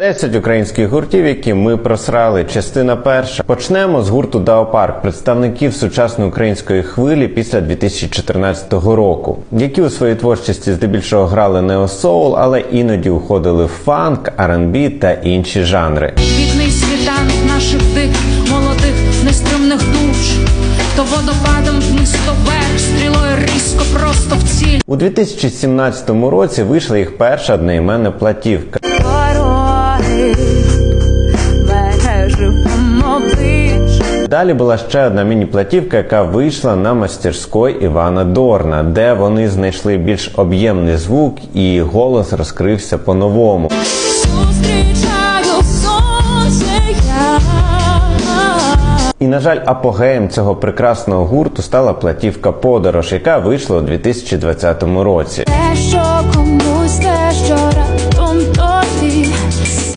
10 українських гуртів, які ми просрали. Частина перша. Почнемо з гурту Даопарк, представників сучасної української хвилі після 2014 року, які у своїй творчості здебільшого грали неосоул, але іноді уходили в фанк, R&B та інші жанри. Квітний світанок наших диких, молодих, нестримних душ, то водопадом вниз, то вверх, стрілою різко просто в ціль. У 2017 році вийшла їх перша одноіменна платівка. Далі була ще одна міні-платівка, яка вийшла на мастерської Івана Дорна, де вони знайшли більш об'ємний звук і голос розкрився по-новому. І, на жаль, апогеєм цього прекрасного гурту стала платівка Подорож, яка вийшла у 2020 році. Те, що